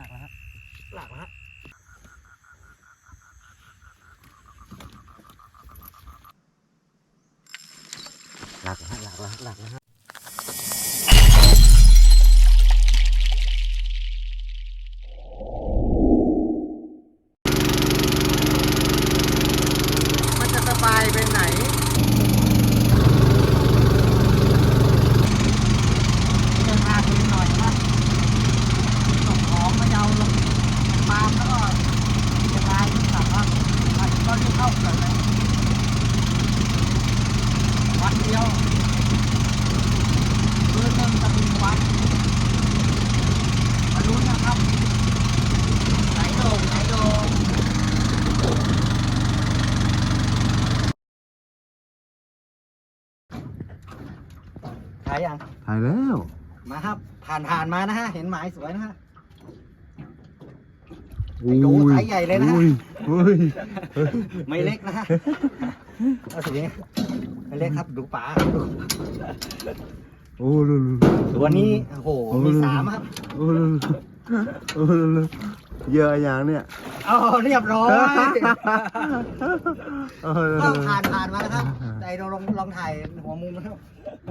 หลักแล้วครับหลักแล้วฮะหลักแล้วฮะหลักแล้วฮะหลักแล้วฮะมันจะสบายไปไหน เดินทางนิดหน่อยนะส่งของมายาวลงปาล์มแล้วก็จะลายสั่งว่าก็รีบเข้าเกิดเลย วันเดียวคืนหนึงจะมีวันมาลุ้นนะครับไหนโดงไหนโดงถ่ายยังถ่ายแล้ว มาครับ ผ่านผ่านมานะฮะ เห็นหมายสวยนะฮะไอ้โดไซส์ใหญ่เลยนะอุ้ยอุ้ยไม่เล็กนะฮะเอาสิไม่เล็กครับดูป๋าดูโอ้ลูลูตัวนี้โอ้โหมีสามครับโอ้ลูลูโอ้ลูลู เยอะอย่างเนี่ยเอาเรียบร้อยโอ้ลูก็ลูผ่านผ่านมานะครับแต่เราลองลองถ่ายหัวมุมนะครับ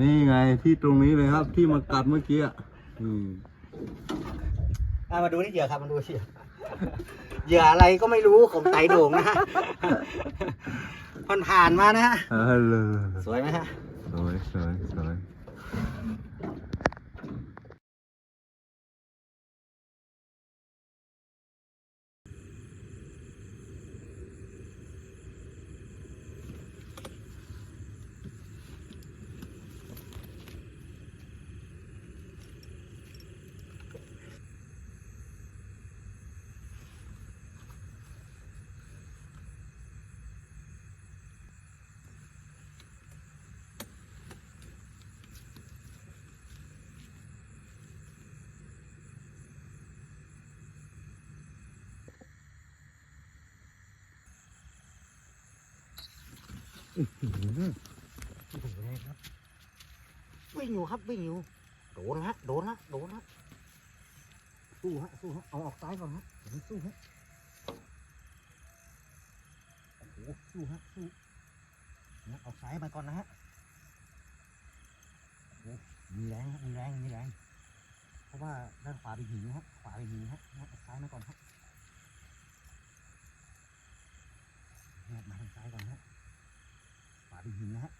นี่ไงที่ตรงนี้เลยครับ ที่มากัดเมื่อกี้อะอืมอะมาดูนี่เหยื่อครับมาดูเหยื่อเหยื่ออะไรก็ไม่รู้ของไตโด่งนะฮะมันผ่านมานะฮะเออลูลูสวยไหมฮะสวยสวยสวย วิ่งอยู่ครับวิ่งอยู่โดนฮะโดนละโดนละสู้ฮะสู้ฮะเอาออกซ้ายก่อนฮะเดี๋ยวมันสู้ฮะโอ้โหสู้ฮะสู้นะออกซ้ายมาก่อนนะฮะโอ้มีแรงฮะมีแรงมีแรงเพราะว่าด้านขวาเป็นหินฮะขวาเป็นหินฮะนะออกซ้ายมาก่อนฮะเนี่ยมาทางซ้ายก่อนฮะ เป็นหินนะฮะ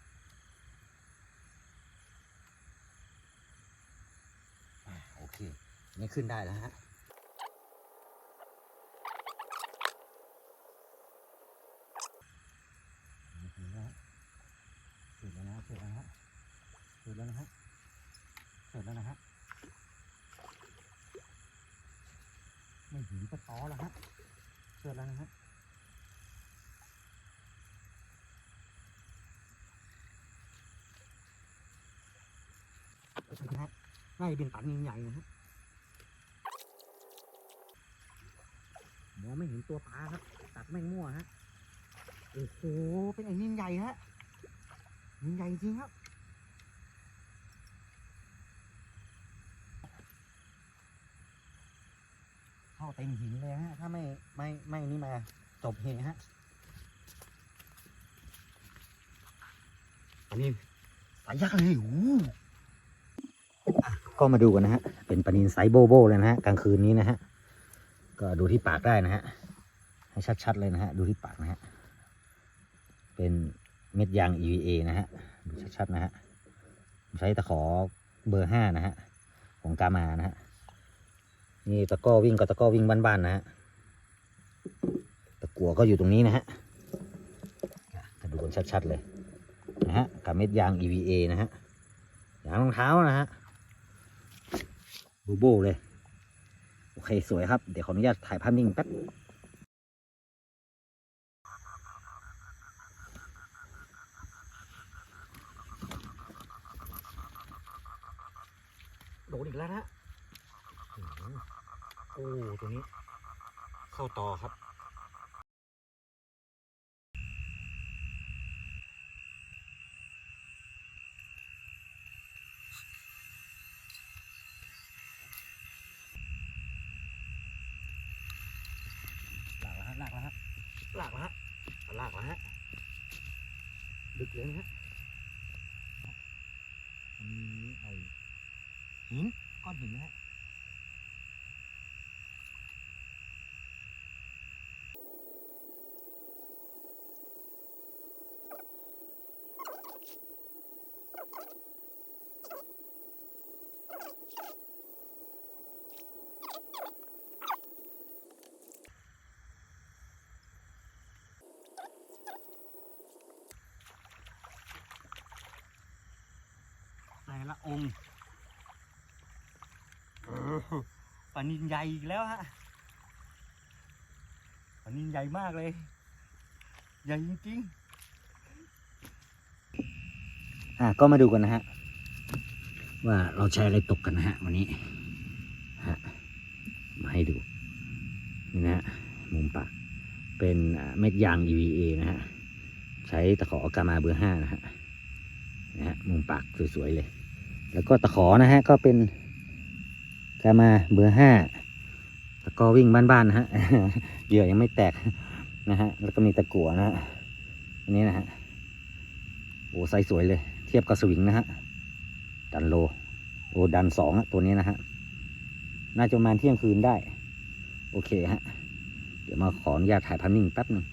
โอเค นี่ขึ้นได้แล้วฮะนี่นะฮะเสร็จแล้วนะเสร็จแล้วนะฮะเสร็จแล้วนะฮะเสร็จแล้วนะฮะไม่หินก็ต้อแล้วฮะเสร็จแล้วนะฮะเสร็จแล้ว นะฮะน่าจะเป็นตันใหญ่ๆนะฮะมองไม่เห็นตัวปลาครับ ตัดแม่งมั่วฮะ โอ้โห เป็นไอ้นินใหญ่ฮะนินใหญ่จริงครับเข้าเต็มหินเลยฮะ ถ้าไม่ไม่ไม่นี่มาจบเหฮะ อันนี้สายยักษ์เลยโอ้ ก็มาดูกันนะฮะ เป็นปลานินไซโบโบเลยนะฮะกลางคืนนี้นะฮะ ก็ดูที่ปากได้นะฮะ ให้ชัดๆเลยนะฮะ ดูที่ปากนะฮะ เป็นเม็ดยาง EVA นะฮะ ดูชัดๆนะฮะ ใช้ตะขอเบอร์ห้านะฮะ ของกามานะฮะ นี่ตะก้อวิ่งกับตะก้อวิ่งบ้านๆนะฮะ ตะกัวก็อยู่ตรงนี้นะฮะจะดูกันชัดๆเลยนะฮะกับเม็ดยาง EVA นะฮะยางรองเท้านะฮะ บูโบเลย โอเค สวยครับ เดี๋ยวขออนุญาตถ่ายภาพนิ่งแป๊บโดนอีกแล้วนะโอ้ ตัวนี้ เข้าต่อครับ ลากแล้วฮะลากแล้วฮะดึกเลยนะฮะมันมีไอหินก้อนหินนะฮะ ละองค์เออปลานินใหญ่อีกแล้วฮะปลานินใหญ่มากเลย ใหญ่จริงๆอะก็มาดูกันนะฮะ ว่าเราใช้อะไรตกกันนะฮะวันนี้ฮะมาให้ดูนี่นะฮะมุมปากเป็นอ่าเม็ดยาง EVA นะฮะ ใช้ตะขอกามาเบอร์ห้านะฮะนะฮะมุมปากสวย ๆ เลย แล้วก็ตะขอนะฮะก็เป็นกามาเบอร์ห้าตะกอวิ่งบ้านๆนะฮะเหยื่อยังไม่แตกนะฮะแล้วก็มีตะกั่วนะฮะอันนี้นะฮะโอ้ไซส์สวยเลย เทียบกับสวิงนะฮะดันโลโอ้ดันสองตัวนี้นะฮะน่าจะประมาณเที่ยงคืนได้ โอเคฮะ เดี๋ยวมาขออนุญาตถ่ายพันนิ่งแป๊บหนึ่ง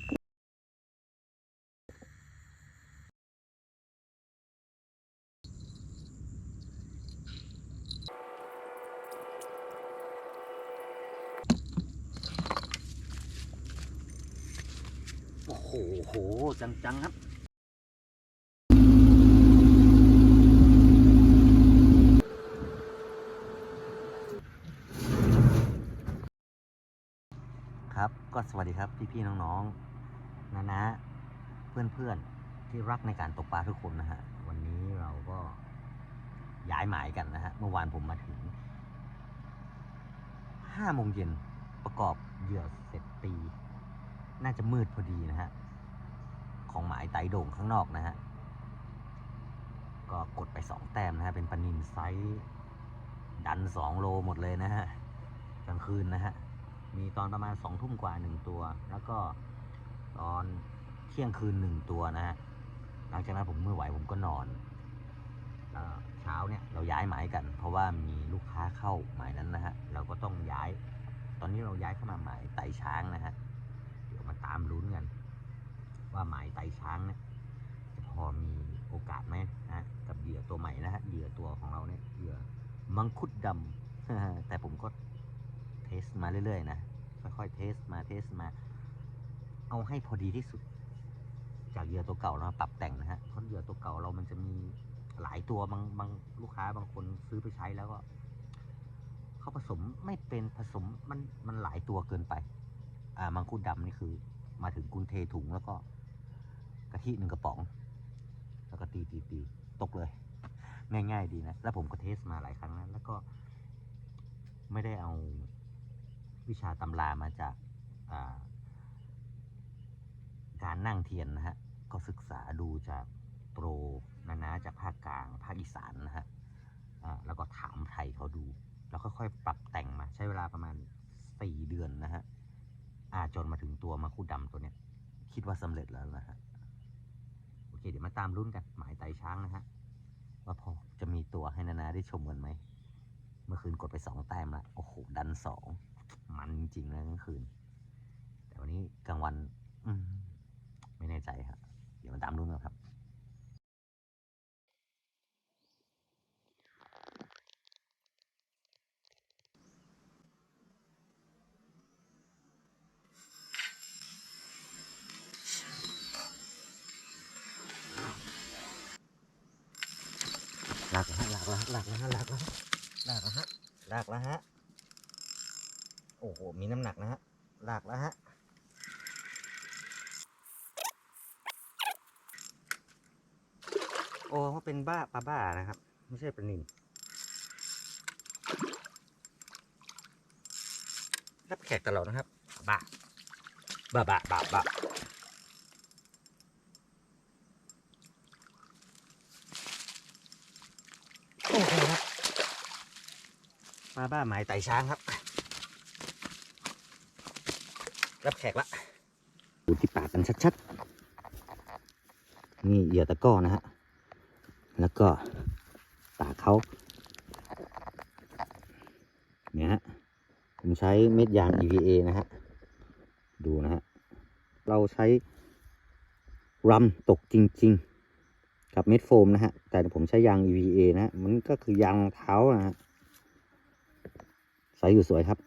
โอ้โห จังๆครับครับก็สวัสดีครับพี่ ๆ น้องๆนะนะเพื่อนๆ ที่รักในการตกปลาทุกคนนะฮะ วันนี้เราก็ย้ายหมายกันนะฮะ เมื่อวานผมมาถึงห้าโมงเย็นประกอบเหยื่อเสร็จตี น่าจะมืดพอดีนะฮะ ของหมายไตโด่งข้างนอกนะฮะ ก็กดไปสองแต้มนะฮะ เป็นปานินไซส์ดันสองโลหมดเลยนะฮะ กลางคืนนะฮะ มีตอนประมาณสองทุ่มกว่าหนึ่งตัว แล้วก็ตอนเที่ยงคืนหนึ่งตัวนะฮะ หลังจากนั้นผมไม่ไหวผมก็นอนเออเช้าเนี่ยเราย้ายหมายกัน เพราะว่ามีลูกค้าเข้าหมายนั้นนะฮะ เราก็ต้องย้าย ตอนนี้เราย้ายเข้ามาหมายไต่ช้างนะฮะ เดี๋ยวมาตามลุ้นกัน ว่าหมายไตช้างเนี่ยจะพอมีโอกาสไหมนะฮะกับเหยื่อตัวใหม่นะฮะเหยื่อตัวของเราเนี่ยเหยื่อมังคุดดำแต่ผมก็เทสมาเรื่อยๆนะค่อยๆเทสมาเทสมา เอาให้พอดีที่สุด จากเหยื่อตัวเก่าเราปรับแต่งนะฮะเพราะเหยื่อตัวเก่าเรามันจะมีหลายตัวบางบางลูกค้าบางคนซื้อไปใช้แล้วก็เขาผสมไม่เป็นผสมมันมันหลายตัวเกินไป อ่ามังคุดดำนี่คือ มาถึงกุนเทถุงแล้วก็ กะทิหนึ่งกระป๋อง แล้วก็ตีตีตีตกเลย ง่ายๆดีนะ แล้วผมก็เทสมาหลายครั้งนะ แล้วก็ไม่ได้เอาวิชาตำรามาจากาการนั่งเทียนนะฮะ ก็ศึกษาดูจากโปรนานาจากภาคกลาง ภาคอีสานนะฮะแล้วก็ถามไทยเขาดู แล้วค่อยๆปรับแต่งมา ใช้เวลาประมาณสี่เดือนนะฮะอาจนมาถึงตัวมาคุดดำตัวเนี้ย คิดว่าสำเร็จแล้วนะฮะ เคเดี๋ยวมาตามรุ่นกัน หมายไตช้างนะฮะ ว่าพอจะมีตัวให้นานาได้ชมกันไหม เมื่อคืนกดไปสองแต้มละ โอ้โห ดันสอง มันจริงๆนะกลางคืน แต่วันนี้กลางวัน อืม หลักแล้วฮะหลักแล้วหลักแล้วฮะหลักแล้วลักแล้วฮะหลักแล้วฮะโอ้โหมีน้ำหนักนะฮะหลักแล้วฮะโอ้เขาเป็นบ้าปลาบ้านะครับ ไม่ใช่ปลานินรับแขกตลอดนะครับบ้าบ้าบ้าบ้าบ้า โอเคครับ มาบ้าหมายไต่ช้างครับ รับแขกละดูที่ปากกันชัดๆ นี่เหยื่อตะก้อนะฮะ แล้วก็ปากเขาเนี่ยฮะ ผมใช้เม็ดยาง EVA นะฮะ ดูนะฮะ เราใช้รัมตกจริง ๆ กับเม็ดโฟมนะฮะ แต่ผมใช้ยาง EVA นะฮะ มันก็คือยางรองเท้านะฮะ ใสอยู่สวยครับ